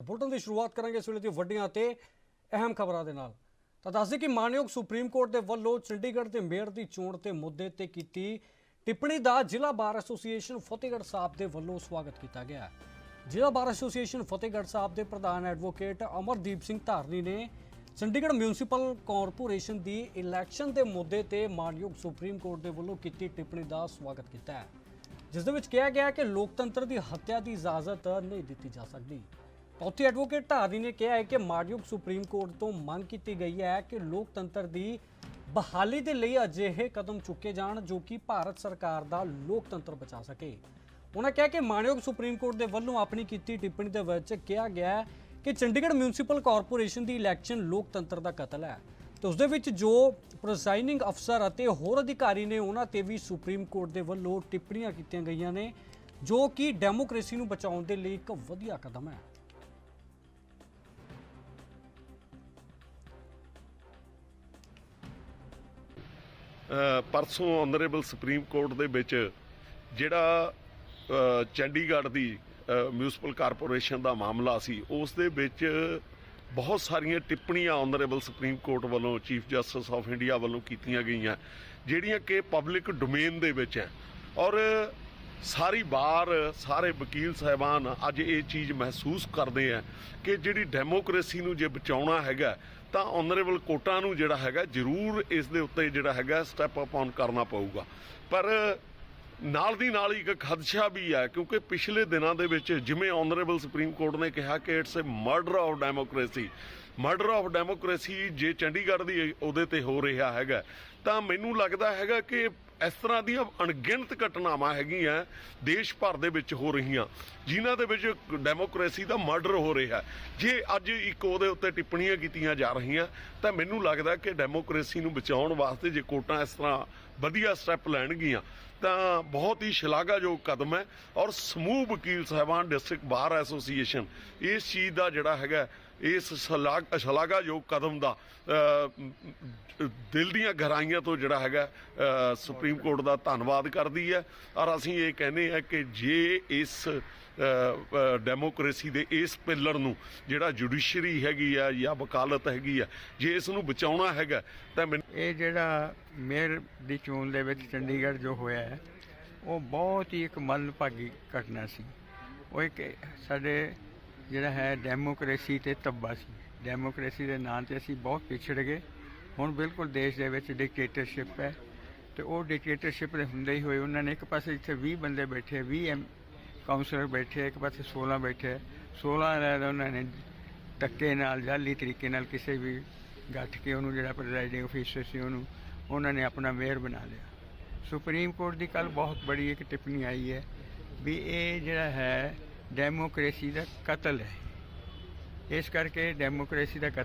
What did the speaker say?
Bulletin ਦੀ ਸ਼ੁਰੂਆਤ ਕਰਾਂਗੇ ਇਸ ਵੇਲੇ ਦੀ ਵੱਡੀਆਂ ਤੇ ਅਹਿਮ ਖਬਰਾਂ ਦੇ ਨਾਲ। ਤਾਂ ਦੱਸਦੇ ਕਿ ਮਾਨਯੋਗ ਸੁਪਰੀਮ ਕੋਰਟ ਦੇ ਵੱਲੋਂ ਚੰਡੀਗੜ੍ਹ ਦੇ ਮੇਅਰ ਦੀ ਚੋਣ ਤੇ ਮੁੱਦੇ ਤੇ ਕੀਤੀ ਟਿੱਪਣੀ ਦਾ ਜ਼ਿਲ੍ਹਾ ਬਾਰ ਐਸੋਸੀਏਸ਼ਨ ਫਤਿਹਗੜ੍ਹ ਸਾਹਿਬ ਦੇ ਵੱਲੋਂ ਸਵਾਗਤ ਕੀਤਾ ਗਿਆ ਜ਼ਿਲ੍ਹਾ ਬਾਰ ਐਸੋਸੀਏਸ਼ਨ ਫਤਿਹਗੜ੍ਹ ਸਾਹਿਬ ਦੇ ਪ੍ਰਧਾਨ ਐਡਵੋਕੇਟ ਅਮਰਦੀਪ ਸਿੰਘ ਧਾਰਨੀ ਨੇ ਚੰਡੀਗੜ੍ਹ ਮਿਊਨਿਸਪਲ ਕਾਰਪੋਰੇਸ਼ਨ ਦੀ ਇਲੈਕਸ਼ਨ ਦੇ ਮੁੱਦੇ ਤੇ ਮਾਨਯੋਗ ਸੁਪਰੀਮ ਕੋਰਟ ਦੇ ਵੱਲੋਂ ਕੀਤੀ ਟਿੱਪਣੀ ਦਾ ਸਵਾਗਤ ਕੀਤਾ ਹੈ। ਜਿਸ ਦੇ ਵਿੱਚ ਕਿਹਾ ਗਿਆ ਕਿ ਲੋਕਤੰਤਰ ਦੀ ਹੱਤਿਆ ਦੀ ਇਜਾਜ਼ਤ ਨਹੀਂ ਦਿੱਤੀ ਜਾ ਸਕਦੀ। ਉੱਥੇ ਐਡਵੋਕੇਟ ਧਾਰੀ ਨੇ ਕਿਹਾ ਹੈ ਕਿ ਮਾਨਯੋਗ ਸੁਪਰੀਮ ਕੋਰਟ ਤੋਂ ਮੰਗ ਕੀਤੀ ਗਈ ਹੈ ਕਿ ਲੋਕਤੰਤਰ ਦੀ ਬਹਾਲੀ ਦੇ ਲਈ ਅਜਿਹੇ ਕਦਮ ਚੁੱਕੇ ਜਾਣ ਜੋ ਕਿ ਭਾਰਤ ਸਰਕਾਰ ਦਾ ਲੋਕਤੰਤਰ ਬਚਾ ਸਕੇ। ਉਹਨਾਂ ਕਿਹਾ ਕਿ ਮਾਨਯੋਗ ਸੁਪਰੀਮ ਕੋਰਟ ਦੇ ਵੱਲੋਂ ਆਪਣੀ ਕੀਤੀ ਟਿੱਪਣੀ ਦੇ ਵਿੱਚ ਕਿਹਾ ਗਿਆ ਕਿ ਚੰਡੀਗੜ੍ਹ ਮਿਊਨਿਸਪਲ ਕਾਰਪੋਰੇਸ਼ਨ ਦੀ ਇਲੈਕਸ਼ਨ ਲੋਕਤੰਤਰ ਦਾ ਕਤਲ ਹੈ। ਤੇ ਉਸ ਦੇ ਵਿੱਚ ਜੋ ਪ੍ਰੈਜ਼ਾਈਡਿੰਗ ਅਫਸਰ ਅਤੇ ਹੋਰ ਅਧਿਕਾਰੀ ਨੇ ਉਹਨਾਂ ਤੇ ਵੀ ਸੁਪਰੀਮ ਕੋਰਟ ਦੇ ਵੱਲੋਂ ਟਿੱਪਣੀਆਂ ਕੀਤੀਆਂ ਗਈਆਂ ਨੇ, ਜੋ ਕਿ ਡੈਮੋਕ੍ਰੇਸੀ ਨੂੰ ਬਚਾਉਣ ਦੇ ਲਈ ਇੱਕ ਵਧੀਆ ਕਦਮ ਹੈ। ਪਰਸੋਂ ਆਨਰੇਬਲ ਸੁਪਰੀਮ ਕੋਰਟ ਦੇ ਵਿੱਚ ਜਿਹੜਾ ਚੰਡੀਗੜ੍ਹ ਦੀ ਮਿਊਨਿਸਪਲ ਕਾਰਪੋਰੇਸ਼ਨ ਦਾ ਮਾਮਲਾ ਸੀ ਉਸ ਦੇ ਵਿੱਚ ਬਹੁਤ ਸਾਰੀਆਂ ਟਿੱਪਣੀਆਂ ਆਨਰੇਬਲ ਸੁਪਰੀਮ ਕੋਰਟ ਵੱਲੋਂ ਚੀਫ ਜਸਟਿਸ ਆਫ ਇੰਡੀਆ ਵੱਲੋਂ ਕੀਤੀਆਂ ਗਈਆਂ, ਜਿਹੜੀਆਂ ਕਿ ਪਬਲਿਕ ਡੋਮੇਨ ਦੇ ਵਿੱਚ ਹੈ। ਔਰ ਸਾਰੀ ਬਾਰ ਸਾਰੇ ਵਕੀਲ ਸਾਹਿਬਾਨ ਅੱਜ ਇਹ ਚੀਜ਼ ਮਹਿਸੂਸ ਕਰਦੇ ਆ ਕਿ ਜਿਹੜੀ ਡੈਮੋਕ੍ਰੇਸੀ ਨੂੰ ਜੇ ਬਚਾਉਣਾ ਹੈਗਾ, ਤਾਂ ਆਨਰੇਬਲ ਕੋਟਾਂ ਨੂੰ ਜਿਹੜਾ ਹੈਗਾ ਜ਼ਰੂਰ ਇਸ ਦੇ ਉੱਤੇ ਜਿਹੜਾ ਹੈਗਾ ਸਟੈਪ ਅਪ ਔਨ ਕਰਨਾ ਪਊਗਾ। ਪਰ ਨਾਲ ਦੀ ਨਾਲ ਹੀ ਇੱਕ ਖਦਸ਼ਾ ਵੀ ਹੈ ਕਿਉਂਕਿ ਪਿਛਲੇ ਦਿਨਾਂ ਦੇ ਵਿੱਚ ਜਿਵੇਂ ਆਨਰੇਬਲ ਸੁਪਰੀਮ ਕੋਰਟ ਨੇ ਕਿਹਾ ਕਿ it's a murder of democracy murder of democracy ਜੇ ਚੰਡੀਗੜ੍ਹ ਦੀ ਉਹਦੇ ਤੇ ਹੋ ਰਿਹਾ ਹੈਗਾ ਤਾਂ ਮੈਨੂੰ ਲੱਗਦਾ ਹੈਗਾ ਕਿ ਇਸ ਤਰ੍ਹਾਂ ਦੀਆਂ ਅਣਗਿਣਤ ਘਟਨਾਵਾਂ ਹੈਗੀਆਂ ਦੇਸ਼ ਭਰ ਦੇ ਵਿੱਚ ਹੋ ਰਹੀਆਂ, ਜਿਨ੍ਹਾਂ ਦੇ ਵਿੱਚ ਡੈਮੋਕ੍ਰੇਸੀ ਦਾ ਮਰਡਰ ਹੋ ਰਿਹਾ। ਜੇ ਅੱਜ ਇੱਕ ਉਹਦੇ ਉੱਤੇ ਟਿੱਪਣੀਆਂ ਕੀਤੀਆਂ ਜਾ ਰਹੀਆਂ, ਤਾਂ ਮੈਨੂੰ ਲੱਗਦਾ ਕਿ ਡੈਮੋਕ੍ਰੇਸੀ ਨੂੰ ਬਚਾਉਣ ਵਾਸਤੇ ਜੇ ਕੋਰਟਾਂ ਇਸ ਤਰ੍ਹਾਂ ਵਧੀਆ ਸਟੈਪ ਲੈਣਗੀਆਂ, ਤਾਂ ਬਹੁਤ ਹੀ ਸ਼ਲਾਘਾਯੋਗ ਕਦਮ ਹੈ। ਔਰ ਸਮੂਹ ਵਕੀਲ ਸਾਹਿਬਾਨ ਡਿਸਟ੍ਰਿਕਟ ਬਾਰ ਐਸੋਸੀਏਸ਼ਨ ਇਸ ਚੀਜ਼ ਦਾ ਜਿਹੜਾ ਹੈਗਾ, ਇਸ ਸ਼ਲਾਘ, ਸ਼ਲਾਘਾਯੋਗ ਕਦਮ ਦਾ ਦਿਲ ਦੀਆਂ ਗਹਿਰਾਈਆਂ ਤੋਂ ਜਿਹੜਾ ਹੈਗਾ ਸੁਪਰੀਮ ਕੋਰਟ ਦਾ ਧੰਨਵਾਦ ਕਰਦੀ ਹੈ। ਔਰ ਅਸੀਂ ਇਹ ਕਹਿੰਦੇ ਆ ਕਿ ਜੇ ਇਸ ਅ, ਡੈਮੋਕ੍ਰੇਸੀ ਦੇ ਇਸ ਪਿੱਲਰ ਨੂੰ ਜਿਹੜਾ ਜੁਡੀਸ਼ਰੀ ਹੈਗੀ ਆ ਜਾਂ ਵਕਾਲਤ ਹੈਗੀ ਆ ਜੇ ਇਸ ਨੂੰ ਬਚਾਉਣਾ ਹੈਗਾ ਤਾਂ ਮੈਨੂੰ ਇਹ ਜਿਹੜਾ ਮੇਅਰ ਦੀ ਚੋਣ ਦੇ ਵਿੱਚ ਚੰਡੀਗੜ੍ਹ ਜੋ ਹੋਇਆ ਹੈ ਉਹ ਬਹੁਤ ਹੀ ਇੱਕ ਮੰਦਭਾਗੀ ਘਟਨਾ ਸੀ। ਉਹ ਇੱਕ ਸਾਡੇ ਜਿਹੜਾ ਹੈ ਡੈਮੋਕ੍ਰੇਸੀ ਤੇ ਤੱਬਾ ਸੀ। ਡੈਮੋਕ੍ਰੇਸੀ ਦੇ ਨਾਂ ਤੇ ਅਸੀਂ ਬਹੁਤ ਪਿਛੜ ਗਏ। ਹੁਣ ਬਿਲਕੁਲ ਦੇਸ਼ ਦੇ ਵਿੱਚ ਡਿਕਟੇਟਰਸ਼ਿਪ ਹੈ ਤੇ ਉਹ ਡਿਕਟੇਟਰਸ਼ਿਪ ਦੇ ਹੁੰਦੇ ਹੀ ਹੋਏ। ਉਹਨਾਂ ਨੇ ਇੱਕ ਪਾਸੇ ਇੱਥੇ 20 ਬੰਦੇ ਬੈਠੇ 20 ਐਮ ਕਾਉਂਸਲਰ ਬੈਠੇ ਇੱਕ ਪਾਸੇ 16 ਬੈਠੇ 16 ਨਾਲ ਉਹਨਾਂ ਨੇ ਧੱਕੇ ਨਾਲ, ਜਾਲੀ ਤਰੀਕੇ ਨਾਲ ਕਿਸੇ ਵੀ ਗੱਠ ਕੇ ਉਹਨੂੰ ਜਿਹੜਾ ਪ੍ਰੈਜ਼ਾਈਡਿੰਗ ਅਫੀਸਰ ਸੀ ਉਹਨੂੰ, ਉਹਨਾਂ ਨੇ ਆਪਣਾ ਮੇਅਰ ਬਣਾ ਲਿਆ। ਸੁਪਰੀਮ ਕੋਰਟ ਦੀ ਕੱਲ ਬਹੁਤ ਬੜੀ ਇੱਕ ਟਿੱਪਣੀ ਆਈ ਹੈ ਵੀ ਇਹ ਜਿਹੜਾ ਹੈ ਡੈਮੋਕ੍ਰੇਸੀ ਦਾ ਕਤਲ ਹੈ। ਇਸ ਕਰਕੇ ਡੈਮੋਕ੍ਰੇਸੀ ਦਾ ਕਤਲ